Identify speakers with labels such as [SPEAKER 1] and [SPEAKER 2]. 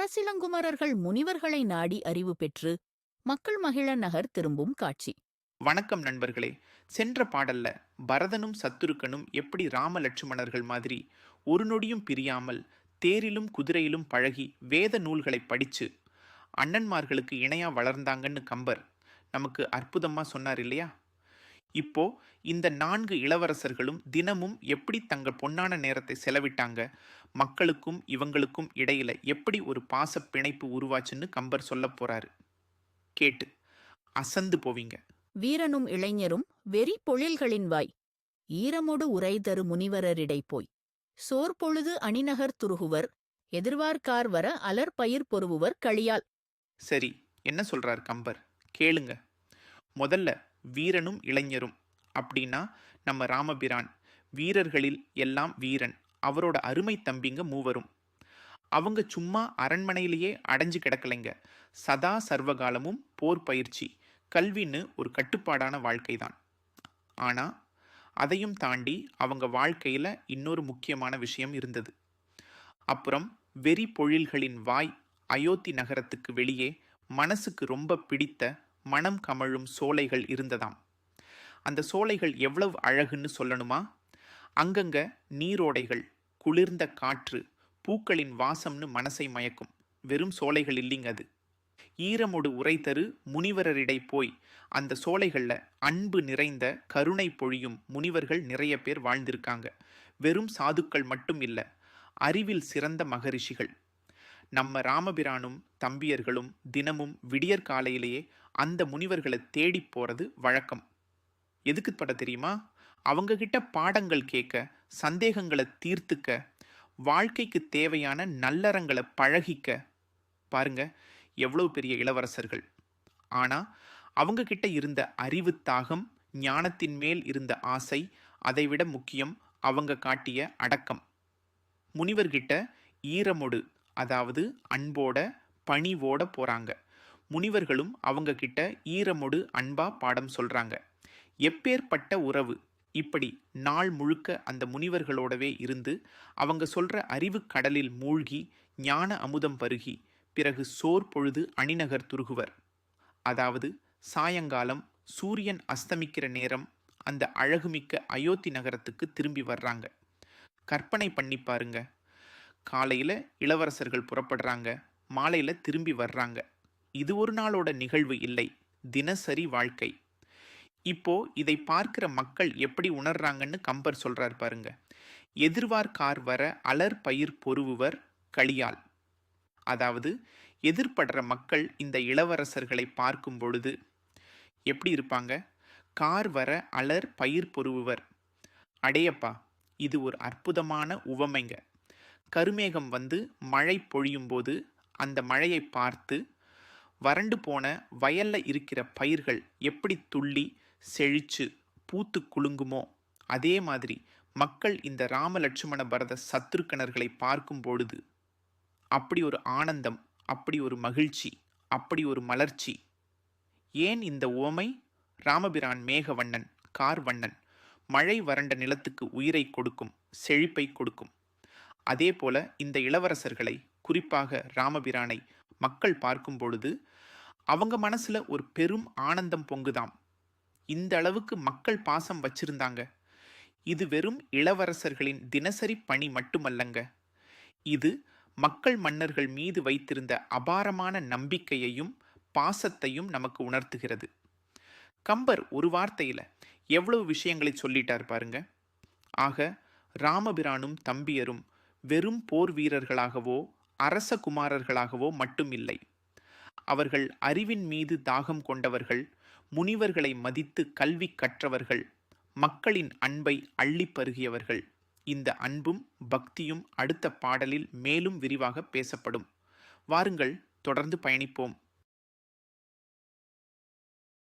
[SPEAKER 1] அரசிலங்குமரர்கள் முனிவர்களை நாடி அறிவு பெற்று மக்கள் மகிழ நகர் திரும்பும் காட்சி.
[SPEAKER 2] வணக்கம் நண்பர்களே. சென்ற பாடல்ல பரதனும் சத்துருக்கனும் எப்படி ராம லட்சுமணர்கள் மாதிரி ஒரு நொடியும் பிரியாமல் தேரிலும் குதிரையிலும் பழகி வேத நூல்களை படிச்சு அண்ணன்மார்களுக்கு இணையா வளர்ந்தாங்கன்னு கம்பர் நமக்கு அற்புதமா சொன்னார் இல்லையா? இப்போ இந்த நான்கு இளவரசர்களும் தினமும் எப்படி தங்கள் பொன்னான நேரத்தை செலவிட்டாங்க? மக்களுக்கும் இவங்களுக்கும் இடையில எப்படி ஒரு பாச பிணைப்பு உருவாச்சுன்னு கம்பர் சொல்ல போறாரு. கேட்டு அசந்து போவீங்க.
[SPEAKER 1] வீரனும் இளைஞரும் வெறி பொழில்களின் வாய். ஈரமொடு உரைதரு முனிவரரிடை போய். சோர்பொழுது அணிநகர் துருகுவர் எதிர்வார்க்கார் வர அலர் பயிர் பொருவுவர் களியால்.
[SPEAKER 2] சரி என்ன சொல்றார் கம்பர்? கேளுங்க. முதல்ல வீரனும் இளைஞரும். அப்படின்னா நம்ம ராமபிரான். வீரர்களில் எல்லாம் வீரன். அவரோட அருமை தம்பிங்க மூவரும். அவங்க சும்மா அரண்மனையிலேயே அடைஞ்சு கிடக்கலைங்க. சதா சர்வகாலமும் போர் பயிற்சி கல்வின்னு ஒரு கட்டுப்பாடான வாழ்க்கை தான் ஆனால் அதையும் தாண்டி அவங்க வாழ்க்கையில் இன்னொரு முக்கியமான விஷயம் இருந்தது. அப்புறம் வெறி பொழில்களின் வாய் அயோத்தி நகரத்துக்கு வெளியே மனசுக்கு ரொம்ப பிடித்த மனம் கமழும் சோலைகள் இருந்ததாம். அந்த சோலைகள் எவ்வளவு அழகுன்னு சொல்லணுமா? அங்கங்க நீரோடைகள் குளிர்ந்த காற்று பூக்களின் வாசம்னு மனசை மயக்கும். வெறும் சோலைகள் இல்லைங்க அது. ஈரமொடு உரை தரு முனிவரரிடை போய் அந்த சோலைகளில் அன்பு நிறைந்த கருணை பொழியும் முனிவர்கள் நிறைய பேர் வாழ்ந்திருக்காங்க. வெறும் சாதுக்கள் மட்டும் இல்லை அறிவில் சிறந்த மகரிஷிகள். நம்ம ராமபிரானும் தம்பியர்களும் தினமும் விடியற் காலையிலேயே அந்த முனிவர்களை தேடி போகிறது வழக்கம். எதுக்கு பட தெரியுமா? அவங்க கிட்ட பாடங்கள் கேட்க சந்தேகங்களை தீர்த்துக்க வாழ்க்கைக்கு தேவையான நல்லறங்களை பழகிக்க. பாருங்க எவ்வளோ பெரிய இளவரசர்கள். ஆனால் அவங்க கிட்ட இருந்த அறிவு தாகம் ஞானத்தின் மேல் இருந்த ஆசை அதைவிட முக்கியம் அவங்க காட்டிய அடக்கம். முனிவர்கிட்ட ஈரமொடு அதாவது அன்போட பணிவோட போகிறாங்க முனிவர்களும் அவங்க கிட்ட ஈரமொடு அன்பா பாடம் சொல்கிறாங்க எப்பேற்பட்ட உறவு? இப்படி நாள் முழுக்க அந்த முனிவர்களோடவே இருந்து அவங்க சொல்கிற அறிவு கடலில் மூழ்கி ஞான அமுதம் பருகி பிறகு சோர் பொழுது அணிநகர் துருகுவர். அதாவது சாயங்காலம் சூரியன் அஸ்தமிக்கிற நேரம் அந்த அழகுமிக்க அயோத்தி நகரத்துக்கு திரும்பி வர்றாங்க. கற்பனை பண்ணி பாருங்கள் காலையில் இளவரசர்கள் புறப்படுறாங்க. மாலையில் திரும்பி வர்றாங்க. இது ஒரு நாளோட நிகழ்வு இல்லை. தினசரி வாழ்க்கை. இப்போ இதை பார்க்கிற மக்கள் எப்படி உணர்றாங்கன்னு கம்பர் சொல்றார் பாருங்க. எதிர்வார்கார் வர அலர் பயிர் பொருவுவர் களியால். அதாவது எதிர்படுற மக்கள் இந்த இளவரசர்களை பார்க்கும் பொழுது எப்படி இருப்பாங்க? கார் வர அலர் பயிர் பொருவுவர் அடையப்பா இது ஒரு அற்புதமான உவமைங்க. கருமேகம் வந்து மழை பொழியும் போது அந்த மழையை பார்த்து வறண்டு போன வயல்ல இருக்கிற பயிர்கள் எப்படி துள்ளி செழிச்சு பூத்து குலுங்குமோ அதே மாதிரி மக்கள் இந்த ராமலட்சுமண பரத சத்ருக்கணர்களை பார்க்கும் பொழுது அப்படி ஒரு ஆனந்தம் அப்படி ஒரு மகிழ்ச்சி அப்படி ஒரு மலர்ச்சி. ஏன் இந்த உவமை? ராமபிரான் மேகவண்ணன் கார்வண்ணன் மழை வறண்ட நிலத்துக்கு உயிரை கொடுக்கும் செழிப்பை கொடுக்கும். அதே போல இந்த இளவரசர்களை குறிப்பாக ராமபிரானை மக்கள் பார்க்கும் பொழுது அவங்க மனசில் ஒரு பெரும் ஆனந்தம் பொங்குதாம். இந்த அளவுக்கு மக்கள் பாசம் வச்சிருந்தாங்க. இது வெறும் இளவரசர்களின் தினசரி பணி மட்டுமல்லங்க. இது மக்கள் மன்னர்கள் மீது வைத்திருந்த அபாரமான நம்பிக்கையையும் பாசத்தையும் நமக்கு உணர்த்துகிறது. கம்பர் ஒரு வார்த்தையில் எவ்வளவு விஷயங்களை சொல்லிட்டார் பாருங்க. ஆக ராமபிரானும் தம்பியரும் வெறும் போர் வீரர்களாகவோ அரச குமாரர்களாகவோ மட்டும் இல்லை அவர்கள் அறிவின் மீது தாகம் கொண்டவர்கள் முனிவர்களை மதித்து கல்வி கற்றவர்கள் மக்களின் அன்பை அள்ளிப் பருகியவர்கள். இந்த அன்பும் பக்தியும் அடுத்த பாடலில் மேலும் விரிவாக பேசப்படும். வாருங்கள் தொடர்ந்து பயணிப்போம்.